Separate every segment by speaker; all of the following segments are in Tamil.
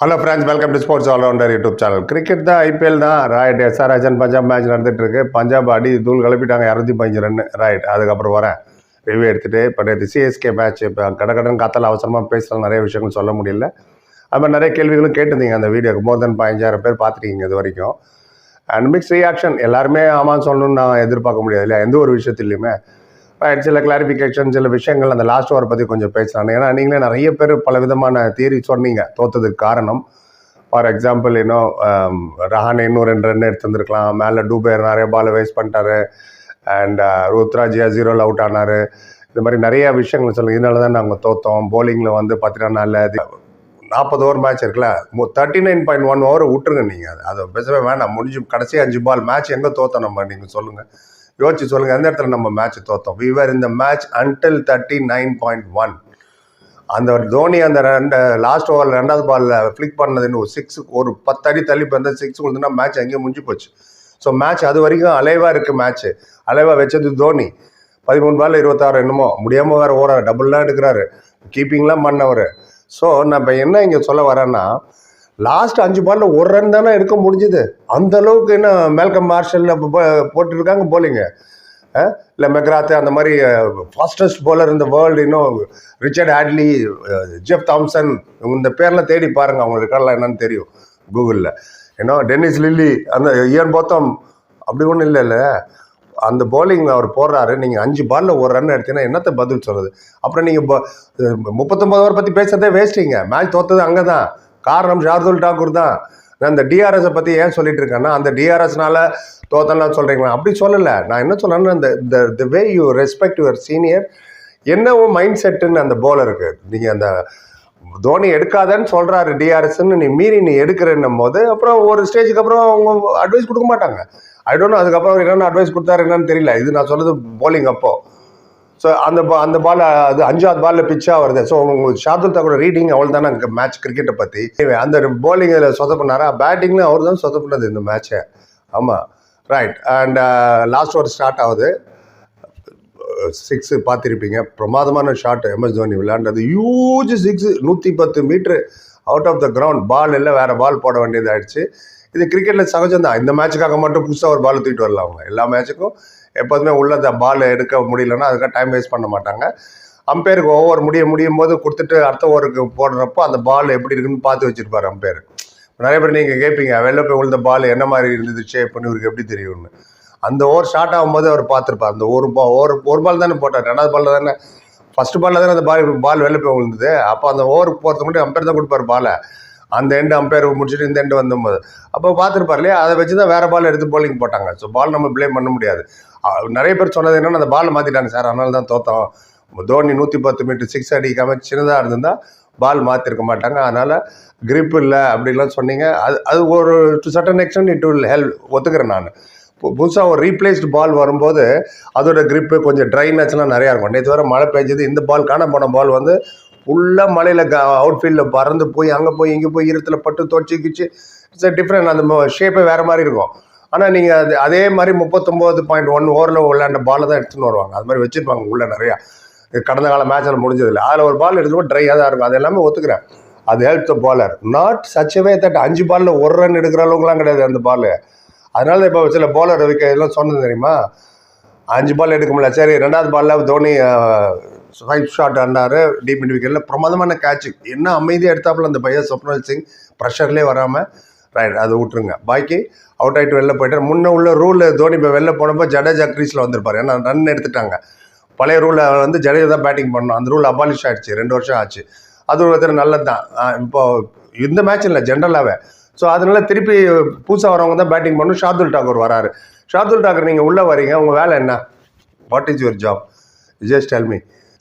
Speaker 1: Hello friends welcome to sports allrounder YouTube channel cricket தான் ஐபிஎல் தான். Right SRH and Punjab match நடந்துட்டுருக்கு. பஞ்சாப் அடி தூள் கிளப்பிட்டாங்க இரநூத்தி பதினஞ்சு ரன் ரைட் அதுக்கப்புறம் வரேன். ரிவ்யூ எடுத்துகிட்டு இப்போ நேற்று சிஎஸ்கே மேட்ச் இப்போ கடகடன் காத்தால அவசரமாக பேசலாம் நிறைய விஷயங்கள் சொல்ல முடியல. அது நிறைய கேள்விகளும் கேட்டிருந்தீங்க அந்த வீடியோக்கு. மோர் தென் பதினஞ்சாயிரம் பேர் பார்த்துருக்கீங்க இது வரைக்கும். அண்ட் மிக்ஸ் ரியாக்ஷன் எல்லாருமே ஆமான்னு சொல்லணும்னு நான் எதிர்பார்க்க முடியாது இல்லையா? எந்த ஒரு விஷயத்துலையுமே. சில கிளாரிஃபிகேஷன் சில விஷயங்கள் அந்த லாஸ்ட் ஓவரை பற்றி கொஞ்சம் பேசலாம் ஏன்னா நீங்களே நிறைய பேர் பல விதமான தியரி சொன்னீங்க. தோத்ததுக்கு காரணம். ஃபார் எக்ஸாம்பிள் இன்னும் ரஹான் இன்னும் ரெண்டு ரன் எடுத்துருந்துருக்கலாம். மேலே டூபேர் நிறைய பால் வேஸ்ட் பண்ணிட்டாரு. அண்ட் uh, ருத்ராஜியா ஜீரோவில் அவுட் ஆனார். இந்த மாதிரி நிறைய விஷயங்கள் சொல்லுங்கள் இதனால தான் நாங்கள் தோத்தோம். போலிங்கில் வந்து பார்த்தீங்கன்னா நல்ல நாற்பது ஓவர் மேட்ச் இருக்குல்ல. Thirty nine point one over விட்டுருங்க நீங்கள் அதை பேசவே வேணாம். முடிஞ்சு கடைசி அஞ்சு பால் மேட்ச் எங்கே தோத்தோம் நம்ம? நீங்கள் சொல்லுங்கள் யோசிச்சு சொல்லுங்கள் எந்த இடத்துல நம்ம மேட்ச் தோத்தோம்? விவர் இந்த match until thirty nine point one அந்த தோனி அந்த ரெண்டு லாஸ்ட் ஓவரில் ரெண்டாவது பாலில் ஃப்ளிக் பண்ணதுன்னு ஒரு சிக்ஸ் ஒரு பத்து அடி தள்ளி இப்போ சிக்ஸ் கொடுத்துனா மேட்ச் அங்கேயே முடிஞ்சு போச்சு. ஸோ மேட்ச் அது வரைக்கும் அலைவாக இருக்குது மேட்ச்சு அலைவாக வச்சது தோனி. பதிமூணு பால் இருபத்தாறு என்னமோ முடியாமல் வேறு ஓர டபுள்லாம் எடுக்கிறாரு. கீப்பிங்லாம் பண்ணவர். ஸோ நான் இப்போ என்ன இங்கே சொல்ல வரேன்னா லாஸ்ட் அஞ்சு பாலில் ஒரு ரன் தானே எடுக்க முடிஞ்சுது. அந்த அளவுக்கு என்ன மேல்கம் மார்ஷல் போட்டுருக்காங்க போலிங்க இல்லை மெக்ராத்து அந்த மாதிரி ஃபாஸ்டஸ்ட் போலர் இந்த வேர்ல்டு இன்னும் ரிச்சர்ட் ஆட்லி ஜெஃப் தாம்சன் இந்த பேர்லாம் தேடி பாருங்க அவங்க இருக்காங்களா என்னன்னு தெரியும் கூகுளில் ஏன்னா டென்னிஸ் லில்லி அந்த இயன் போத்தம் அப்படி ஒன்றும் இல்லைல்ல அந்த பவுலிங் அவர் போடுறாரு. நீங்கள் அஞ்சு பாலில் ஒரு ரன் எடுத்தீங்கன்னா என்னத்த பதில் சொல்கிறது அப்புறம் நீங்கள் முப்பத்தொம்பது ஓவர் பற்றி பேசுறதே வேஸ்ட்டிங்க மேட்ச் தோத்தது அங்கே தான் காரணம் ஷார்துல் டாக்கூர் தான். நான் இந்த டிஆர்எஸை பற்றி ஏன் சொல்லிட்டு இருக்கேன்னா அந்த டிஆர்எஸ்னால தோத்தலாம் சொல்கிறீங்களா அப்படி சொல்லலை. நான் என்ன சொல்றேன்னா இந்த இந்த the way you respect your senior என்னவோ மைண்ட் செட்டுன்னு அந்த போலருக்கு நீங்கள் அந்த தோனி எடுக்காதன்னு சொல்கிறாரு டிஆர்எஸ்ன்னு நீ மீறி நீ எடுக்கிறன்னும் போது அப்புறம் ஒரு ஸ்டேஜுக்கு அப்புறம் அவங்க அட்வைஸ் கொடுக்க மாட்டாங்க. ஐ டோன்ட் அதுக்கப்புறம் என்னென்ன அட்வைஸ் கொடுத்தாரு என்னன்னு தெரியல. இது நான் சொல்கிறது போலிங் அப்போ. ஸோ அந்த பா அந்த பால் அது அஞ்சாவது பாலில் பிச்சாக வருது. ஸோ உங்களுக்கு ஷார்துல் தாக்கூட ரீடிங் அவள் தானே மேட்ச் கிரிக்கெட்டை பற்றி அந்த bowling இதில் சொதப்பினாரா பேட்டிங்ல அவர் தான் சொதப்பினது இந்த மேட்சை ஆமாம் right and last over start ஆகுது. சிக்ஸு பார்த்துருப்பீங்க. பிரமாதமான ஷாட் எம்எஸ் தோனி விளையாண்டது. ஹியூஜ் சிக்ஸு நூற்றி பத்து metre out of the ground ball இல்லை வேறு பால் போட வேண்டியதாகிடுச்சு இது கிரிக்கெட்டில் சகஜம் தான் இந்த மேட்சுக்காக மட்டும் புதுசாக ஒரு பால் தூக்கிட்டு வரலாம் அவங்க. எல்லா மேட்சுக்கும் எப்போதுமே உள்ள அந்த பால் எடுக்க முடியலன்னா அதுக்காக டைம் வேஸ்ட் பண்ண மாட்டாங்க. அம்பேருக்கு ஓவர் முடிய முடியும் போது கொடுத்துட்டு அடுத்த ஓவருக்கு போடுறப்போ அந்த பால் எப்படி இருக்குன்னு பார்த்து வச்சிருப்பார் அம்பேர். நிறைய பேர் நீங்கள் கேட்பீங்க வெளில போய் விழுந்த பால் என்ன மாதிரி இருந்தது ஷேப்னு இவருக்கு எப்படி தெரியும்னு. அந்த ஓவர் ஸ்டார்ட் ஆகும்போது அவர் பார்த்துருப்பார். அந்த ஒரு பா ஒரு ஒரு பால் தானே போட்டார். ரெண்டாவது பாலில் தானே ஃபஸ்ட்டு பாலில் தானே அந்த பால் பால் வெளில போய் விழுந்தது அப்போ அந்த ஓவருக்கு போகிறதுக்கு முன்னாடி அம்பேர் தான் கொடுப்பார் பாலை அந்த எண்டு அம்பையர் முடிச்சுட்டு இந்த எண்டு வந்தபோது அப்போ பார்த்துருப்பார் இல்லையா? அதை வச்சு தான் வேறு பால் எடுத்து போலிங் போட்டாங்க. ஸோ பால் நம்ம ப்ளேம் பண்ண முடியாது. நிறைய பேர் சொன்னது என்னென்னா அந்த பால் மாற்றிட்டாங்க சார். அதனால தான் தோத்தோம். தோனி நூற்றி பத்து மீட்டர் சிக்ஸ் அடிக்காமல் சின்னதாக இருந்திருந்தால் பால் மாற்றிருக்க மாட்டாங்க. அதனால் கிரிப் இல்லை அப்படிலாம் சொன்னீங்க. அது அது ஒரு டு சட்டன் எக்ஸ்டன் இட் வில் ஹெல்ப் ஒத்துக்கிறேன் நான். புதுசாக ஒரு ரீப்ளேஸ்டு பால் வரும்போது அதோட கிரிப்பு கொஞ்சம் ட்ரைனஸ்லாம் நிறையா இருக்கும். நேற்று வர மழை பெஞ்சது. இந்த பால் காண போன பால் வந்து ஃபுல்லாக மலையில் க ஃபீல்டில் பறந்து போய் அங்கே போய் இங்கே போய் இருத்தில் பட்டு துவச்சி கிச்சு இட்ஸ் டிஃப்ரெண்ட் அந்த ஷேப்பே வேறு மாதிரி இருக்கும். ஆனால் நீங்கள் அது அதே மாதிரி முப்பத்தொம்போது பாயிண்ட் ஒன் ஓவரில் விளையாண்ட பாலை தான் எடுத்துன்னு வருவாங்க. அது மாதிரி வச்சுருப்பாங்க உள்ளே நிறையா. இது கடந்த கால மேட்சில் முடிஞ்சதில்லை. அதில் ஒரு பால் எடுத்துக்கோ ட்ரையாக தான் இருக்கும். அது எல்லாமே ஒத்துக்கிறேன். அது help the bowler not such a way that அஞ்சு பாலில் ஒரு ரன் எடுக்கிற அளவுக்குலாம் கிடையாது அந்த பால் அதனால இப்போ சில பாலர் வைக்க இதெல்லாம் சொன்னது தெரியுமா? அஞ்சு பால் எடுக்க முடியல. சரி ரெண்டாவது பாலில் தோனி ஃபைவ் ஷாட் ஆண்டார் டீப் இன் விக்கெட்டில் பிரமாதமான கேட்ச் என்ன அமைதியாக எடுத்தாப்புல அந்த பையன் சொப்னல் சிங் ப்ரெஷர்லேயே வராமல் ரைட் அதை விட்டுருங்க. பாக்கி அவுட் ஆகிட்டு வெளில போயிட்டார். முன்ன உள்ள ரூல் தோனி இப்போ வெளில போனப்போ ஜடேஜா க்ரீஸில் வந்திருப்பார். ஏன்னா ரன் எடுத்துட்டாங்க. பழைய ரூலில் வந்து ஜடேஜா தான் பேட்டிங் பண்ணணும். அந்த ரூல் அபாலிஷ் ஆயிடுச்சு. ரெண்டு வருஷம் ஆச்சு. அது ஒரு விதத்தில் நல்லது தான் இப்போ இந்த மேட்ச் இல்லை ஜென்ரலாகவே ஸோ அதனால திருப்பி புதுசாக வரவங்க தான் பேட்டிங் பண்ணணும். ஷார்துல் டாக்கூர் வராரு. ஷார்துல் டாக்கூர் நீங்கள் உள்ளே வரீங்க. உங்கள் வேலை என்ன? What is your job just tell me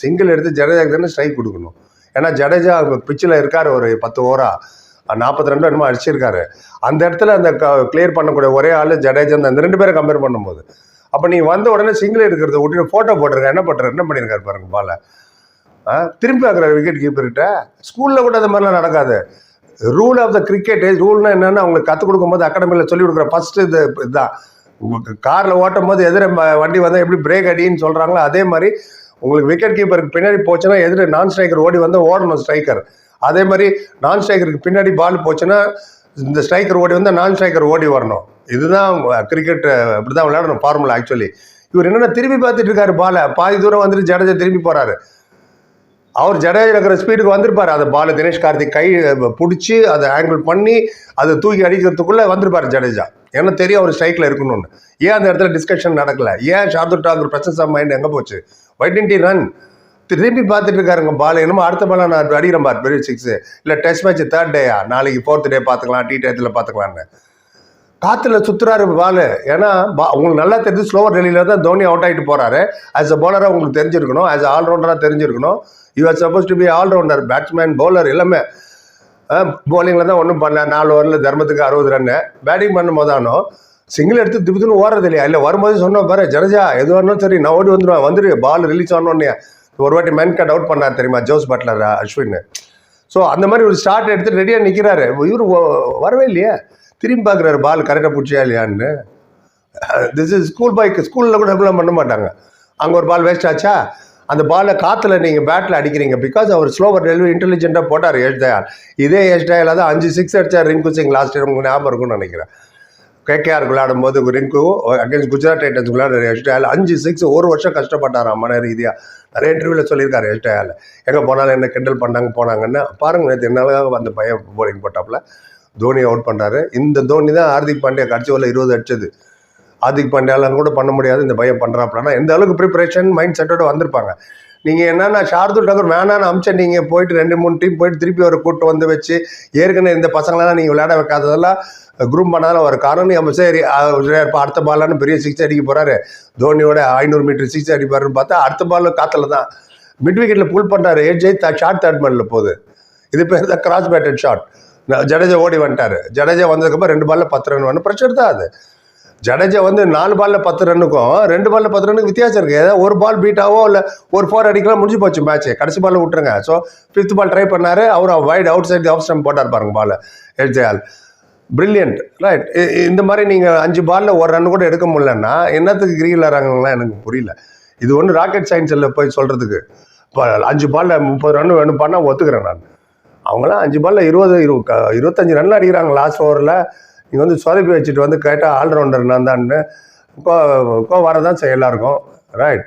Speaker 1: single எடுத்து ஜடேஜாக்கு தானே ஸ்ட்ரைக் கொடுக்கணும். ஏன்னா ஜடேஜா பிச்சில் இருக்கார் ஒரு பத்து ஓவரா. நாற்பத்தி ரெண்டு என்னமோ அடிச்சிருக்காரு. அந்த இடத்துல அந்த கிளியர் பண்ணக்கூடிய ஒரே ஆள் ஜடேஜா அந்த ரெண்டு பேரை கம்பேர் பண்ணும்போது. அப்போ நீ வந்த உடனே சிங்கிள் எடுக்கிறத விட்டுட்டு ஃபோட்டோ போட்டிருக்க. என்ன பண்ணுறாரு என்ன பண்ணியிருக்காரு பாருங்க பால. திரும்பி பார்க்குற விக்கெட் கீப்பர்கிட்ட ஸ்கூலில் கூட அது மாதிரிலாம் நடக்காது. ரூல் ஆஃப் த கிரிக்கெட் ரூல்னா என்னென்னு அவங்களுக்கு கற்றுக் கொடுக்கும்போது அகாடமியில் சொல்லி கொடுக்குற ஃபஸ்ட்டு இது இதுதான். காரில் ஓட்டும் போது எதிர வண்டி வந்தால் எப்படி பிரேக் அடின்னு சொல்கிறாங்களோ அதே மாதிரி உங்களுக்கு விக்கெட் கீப்பருக்கு பின்னாடி போச்சுன்னா எதிர நான் ஸ்ட்ரைக்கர் ஓடி வந்து ஓடணும் ஸ்ட்ரைக்கர் அதே மாதிரி நான் ஸ்ட்ரைக்கருக்கு பின்னாடி பால் போச்சுன்னா இந்த ஸ்ட்ரைக்கர் ஓடி வந்து நான் ஸ்ட்ரைக்கர் ஓடி வரணும். இதுதான் கிரிக்கெட் இப்படி தான் விளையாடணும் ஃபார்முலா ஆக்சுவலி இவர் என்னென்ன திரும்பி பார்த்துட்டு இருக்காரு பாலை பாதி தூரம் வந்துட்டு ஜடேஜா திரும்பி போறாரு. அவர் ஜடேஜா இருக்கிற ஸ்பீடுக்கு வந்திருப்பார். அதை பால் தினேஷ் கார்த்திக் கை பிடிச்சி அதை ஆங்கிள் பண்ணி அதை தூக்கி அடிக்கிறதுக்குள்ளே வந்திருப்பார் ஜடேஜா. ஏன்னா தெரியும் அவர் ஸ்ட்ரைக்கில் இருக்கணும்னு. ஏன் அந்த இடத்துல டிஸ்கஷன் நடக்கல? ஏன் Shardul Thakur presence of mind எங்கே போச்சு? ஒயிட் டென்ட் ரன் திரும்பி பார்த்துட்டு இருக்காருங்க பால். என்னமோ அடுத்த பால் நான் அடிக்கிறேன் பார் பெரிய சிக்ஸு இல்லை டெஸ்ட் மேட்ச் தேர்ட் டேயா நாளைக்கு ஃபோர்த் டே பார்த்துக்கலாம் டி டயத்தில் பார்த்துக்கலான்னு காற்றுல சுற்றுறாரு பால். ஏன்னா பா- உங்களுக்கு நல்லா தெரிஞ்சு ஸ்லோவர் டெல்லியில் தான் தோனி அவுட் ஆகிட்டு போகிறாரு ஆஸ் அ பவுலராக உங்களுக்கு தெரிஞ்சிருக்கணும். ஆஸ் அ ஆல்ரவுண்டராக தெரிஞ்சிருக்கணும். You are suppose to be allrounder batsman bowler எல்லாமே. பவுலிங்கில் தான் ஒன்றும் பண்ண நாலு ஓவரில் தர்மத்துக்கு அறுபது ரன்னு பேட்டிங் பண்ணும் போதானோ சிங்கிள் எடுத்து திப்புதுன்னு ஓடுறது இல்லையா இல்லை வரும்போது சொன்னோம் பாரு ஜனஜா எது வரணும் சரி நான் ஓடி வந்துடுவேன் வந்துரு பால் ரிலீஸ் ஆனோடனே ஒரு வாட்டி மென் கட் அவுட் பண்ணார் தெரியுமா? ஜோஸ் பட்லர் அஸ்வின் ஸோ அந்த மாதிரி ஒரு ஸ்டார்ட் எடுத்து ரெடியாக நிற்கிறாரு இவர் வரவே இல்லையே. திரும்பி பார்க்குறாரு பால் கரெக்டாக பிடிச்சியா இல்லையான்னு. திஸ் இஸ் ஸ்கூல் பைக் ஸ்கூலில் கூட இப்படிலாம் பண்ண மாட்டாங்க. அங்கே ஒரு பால் வேஸ்ட் ஆச்சா? அந்த பாலை காற்றுல நீங்கள் பேட்டில் அடிக்கிறீங்க. பிகாஸ் அவர் ஸ்லோவர் டெலிவரி இன்டெலிஜென்ட்டாக போட்டார் யஷ் தயால் இதே யஷ் தயால் தான் அஞ்சு சிக்ஸ் அடித்தார் ரிங்கு சிங் லாஸ்ட் டைம் உங்களுக்கு ஞாபகம் இருக்கும்னு நினைக்கிறேன். கேகேஆர் விளையாடும் போது ரிங்கு அகேன்ஸ்ட் குஜராத் டைட்டன்ஸ் விளையாடுற யஷ் டயால் அஞ்சு சிக்ஸ் ஒரு வருஷம் கஷ்டப்பட்டார் மன ரீதியாக நிறைய இன்டர்வியூவில் சொல்லியிருக்காரு யஷ் டயால் எங்கே போனாலும் என்ன கிண்டல் பண்ணாங்க போனாங்கன்னு பாருங்க நேற்று என்னால் அந்த பையன் போலிங் போட்டாப்புல. தோனி அவுட் பண்ணுறாரு இந்த தோனி தான் ஹார்திக் பாண்டியா கடைசி வரல இருபது அடிச்சது. ஆதிக் பாண்டியாலாம் கூட பண்ண முடியாது இந்த பையன் பண்ணுறாப்புலனா எந்த அளவுக்கு ப்ரிப்பரேஷன் மைண்ட் செட்டோட வந்திருப்பாங்க. நீங்கள் என்னென்னா ஷார்துல் டகர் வேணான்னு அமிச்சம் நீங்கள் போயிட்டு ரெண்டு மூணு டீம் போயிட்டு திருப்பி ஒரு கூட்டு வந்து வச்சு ஏற்கனவே இந்த பசங்களெல்லாம் நீங்கள் விளையாட வைக்காததெல்லாம் குரூம் பண்ணாலும் ஒரு காரணம். நம்ம சரி இப்போ அடுத்த பாலான்னு பெரிய சிக்ஸ் அடிக்க போகிறாரு தோனியோட ஐநூறு மீட்டர் சிக்ஸ் அடிப்பாருன்னு பார்த்தா அடுத்த பால் காற்றுல தான். மிட் விக்கெட்டில் புல் பண்ணுறாரு ஏஜ் ஷார்ட் தேர்ட் மேனில் போகுது. இது பேர் தான் கிராஸ் பேட்டட் ஷாட் ஜடேஜா ஓடி வந்துட்டாரு. ஜடேஜா வந்ததுக்கப்புறம் ரெண்டு பாலில் பத்து ரன் வேணும் பிரச்சனை தான் அது. ஜடேஜா வந்து நாலு பாலில் பத்து ரன்னுக்கும் ரெண்டு பாலில் பத்து ரன்னுக்கு வித்தியாசம் இருக்குது ஏதாவது ஒரு பால் பீட்டாவோ இல்லை ஒரு ஃபோர் அடிக்கலாம் முடிஞ்சு போச்சு மேட்ச் கடைசி பாலில் விட்டுருங்க. ஸோ ஃபிஃப்த் பால் ட்ரை பண்ணாரு. அவர் wide outside off stump போட்டார் பாருங்க பால் எல்ஜயால் பிரில்லியன்ட் ரைட் இந்த மாதிரி நீங்கள் அஞ்சு பாலில் ஒரு ரன் கூட எடுக்க முடியலன்னா என்னத்துக்கு கிரீல் வராங்கலாம் எனக்கு புரியல. இது ஒன்று ராக்கெட் சயின்ஸில் போய் சொல்கிறதுக்கு இப்போ அஞ்சு பாலில் முப்பது ரன் வேணும் பண்ணால் ஒத்துக்கிறேன் நான். அவங்களாம் அஞ்சு பாலில் இருபது இரு இருபத்தஞ்சு ரன் அடிக்கிறாங்க லாஸ்ட் ஓவரில் நீங்கள் வந்து சொதப்பி வச்சுட்டு வந்து கேட்டால் ஆல்ரவுண்டர் நான் தான்னு. கோ கோ வரதான் செய்ய எல்லாருக்கும். ரைட்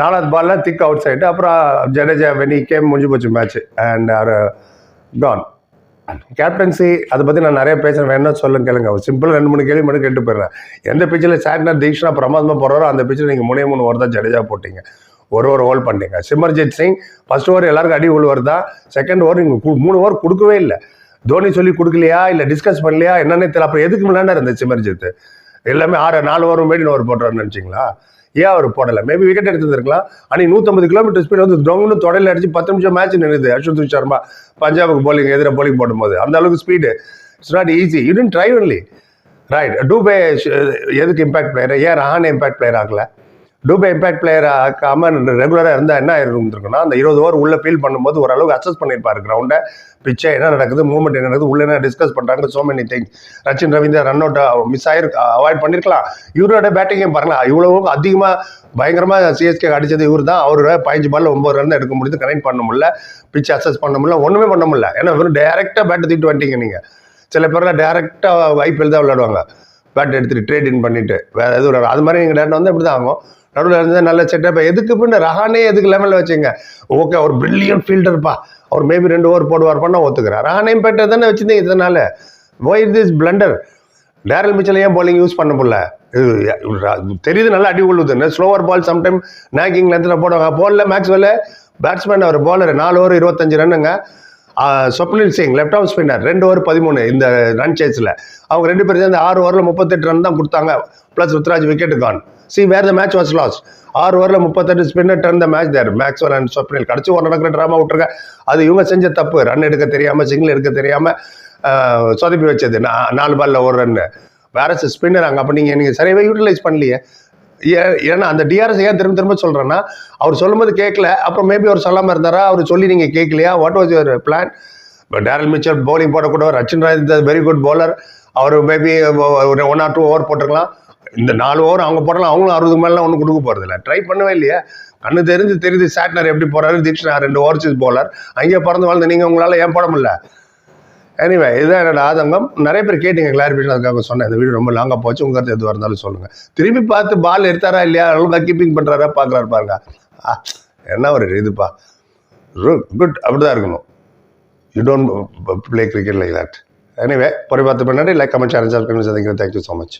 Speaker 1: நாலாவது பால்ல திக் அவுட் சைடு அப்புறம் ஜடேஜா வெனி கேம் முடிஞ்சு போச்சு மேட்ச் அண்ட் அவர் கான் கேப்டன்சி அதை பற்றி நான் நிறைய பேசுகிறேன் வேணா சொல்லுங்க கேளுங்க. சிம்பிள் ரெண்டு மூணு கேள்வி மட்டும் கேட்டு போயிடுறேன். எந்த பிச்சில் சாட்னர் தீக்ஷனா பிரமாதமாக போடுறாரோ அந்த பிச்சில் நீங்கள் மூணே மூணு ஓவர் தான் ஜடேஜா போட்டீங்க. ஒரு ஓவர் ஹோல் பண்ணீங்க சிமர்ஜித் சிங் ஃபர்ஸ்ட் ஓவர் எல்லாருக்கும் அடி உழுவர் தான் செகண்ட் ஓவர் நீங்கள் மூணு ஓவர் கொடுக்கவே இல்லை. தோனி சொல்லி கொடுக்கலையா? இல்லை டிஸ்கஸ் பண்ணலையா? என்னன்னே தெரியல. அப்புறம் எதுக்கு முன்னாடி இருந்துச்சு சிமர்ஜித் எல்லாமே ஆறு நாலு ஓவர் மேடின் ஓவர் போடுறாருன்னு நினச்சிங்களா? ஏன் அவர் போடலை? மேபி விக்கெட் எடுத்துருக்கலாம் அன்னைக்கு நூற்றம்பது கிலோமீட்டர் ஸ்பீட் வந்து டொங்குன்னு தொடையில் அடிச்சு பத்து நிமிஷம் மேட்ச் நின்றுது அஸ்வந்த் சர்மா பஞ்சாபுக்கு போலிங் எதிராக போலிங் போடும்போது. அந்த அளவுக்கு speed it's not easy you tend try only right Dube எதுக்கு இம்பாக்ட் பிளேயர் ஏன் ரஹான் இம்பாக்ட் பிளேயர் ஆகலை? டூபே இம்பேக்ட் பிளேயர் ஆக்காமல் ரெகுலராக இருந்தால் என்ன இருந்திருக்குன்னா அந்த இருபது ஓவர் உள்ளே ஃபீல் பண்ணும்போது ஓரளவுக்கு அசஸ் பண்ணியிருப்பார் கிரவுண்டை பிச்சை என்ன நடக்குது மூவ்மெண்ட் என்ன நடக்குது உள்ள என்ன டிஸ்கஸ் பண்ணுறாங்க so many things Rachin Ravindran run out miss ஆயிருக்கு அவாய்ட் பண்ணியிருக்கலாம் இவரோட பேட்டிங்கையும் பாருங்களா இவ்வளவு அதிகமாக பயங்கரமாக சிஎஸ்கே அடித்தது இவர் தான் அவரோட பதினஞ்சு பால்ல ஒம்பது ரன் எடுக்க முடியுது கனெக்ட் பண்ண முடியல. பிச்சை அசஸ் பண்ண முடியல ஒன்றுமே பண்ண முடியல. ஏன்னா வெறும் டேரெக்டாக பேட்டை தூக்கிட்டு வந்துட்டீங்க நீங்கள் சில பேர்லாம் டேரெக்டாக ஐபிஎல் தான் விளையாடுவாங்க. பேட் எடுத்துகிட்டு ட்ரேட் இன் பண்ணிட்டு வேறு எதுவும் அது மாதிரி நீங்கள் டேரக்ட் வந்து இப்படி தான் ஆகும். நடுவில் இருந்து நல்ல செட்டப்பா எதுக்கு பின்ன ரஹானே எதுக்கு லெவலில் வச்சுங்க? ஓகே அவர் பிரில்லியன்ட் ஃபீல்டர்ப்பா அவர் மேபி ரெண்டு ஓவர் போடுவார் பண்ண ஒத்துக்கிறேன் ரஹானையும் பேட்டர் தானே வச்சுருந்தீங்க இதனால. Why this blunder Daryl Mitchell ஏன் bowling யூஸ் பண்ண முடியல? இது தெரியுது நல்லா அடி கொள்ளுது ஸ்லோவர் பால் சம்டைம் நாக்கிங் லென்த்தில் போடுவாங்க. போடல மேக்ஸ்வெல்ல பேட்ஸ்மேன் அவர் bowler நாலு ஓவர் இருபத்தஞ்சு ரன்னுங்க. Swapnil Singh left off spinner ரெண்டு ஓவர் பதிமூணு இந்த ரன் சேஸில் அவங்க ரெண்டு பேரும் சேர்ந்து ஆறு ஓவரில் முப்பத்தெட்டு ரன் தான் கொடுத்தாங்க. Plus Ruturaj wicket gone see where the match was lost ஆறு ஓவரில் முப்பத்தெட்டு spinner turn the match there Maxwell and Swapnil கடைசி ஒரு நடக்கிற ட்ராமா விட்டுருங்க. அது இவங்க செஞ்ச தப்பு. ரன் எடுக்க தெரியாமல் சிங்கிள் எடுக்க தெரியாமல் சொதப்பி வச்சது. நான் நாலு பால்ல ஒரு ரன்னு வேற ஸ்பின்னர் அங்கே அப்போ நீங்கள் நீங்கள் சரியாகவே யூட்டிலைஸ் பண்ணலையே. ஏ- ஏன்னா அந்த டிஆர்எஸ் ஏன் திரும்ப திரும்ப சொல்கிறேன்னா அவர் சொல்லும்போது கேட்கல. அப்புறம் மேபி அவர் சொல்லாமல் இருந்தாரா? அவர் சொல்லி நீங்கள் கேட்கலையா? What was your plan Daryl Mitchell bowling போடக்கூட Rachin ராய் very good bowler our maybe one or two over போட்டிருக்கலாம். இந்த நாலு ஓவர் அவங்க போடலாம் அவங்களும் அறுபது மேலாம் ஒன்றும் கொடுக்க போகிறது இல்லை. ட்ரை பண்ணவே இல்லையா. கண்ணு தெரிஞ்சு தெரியுது சாட்னர் எப்படி போகிறாரு தீக்ஷனா ரெண்டு ஓவர்ஸ் போலர் அங்கேயே பிறந்து வாழ்ந்து நீங்கள் உங்களால் ஏன் போட முடியல? எனிவே இதுதான் என்னோட ஆதங்கம். நிறைய பேர் கேட்டீங்க கிளாரிஃபிகேஷன் அதுக்காக சொன்னேன். இந்த வீடியோ ரொம்ப லாங்காக போச்சு. உங்கள் கருத்து எதுவாக இருந்தாலும் சொல்லுங்கள் திரும்பி பார்த்து பால் எடுத்தாரா இல்லையா? ஒழுங்காக கீப்பிங் பண்ணுறாரா பார்க்குறாரு பாருங்க. ஆ, என்ன ஒரு இதுப்பா. குட் அப்படிதான் இருக்கணும். You don't play cricket like that anyway பொறை பார்த்து பண்ணாடி லைக் கமெண்ட் சேனல் சப்ஸ்கிரைப் சந்திக்கிறேன் தேங்க்யூ ஸோ மச்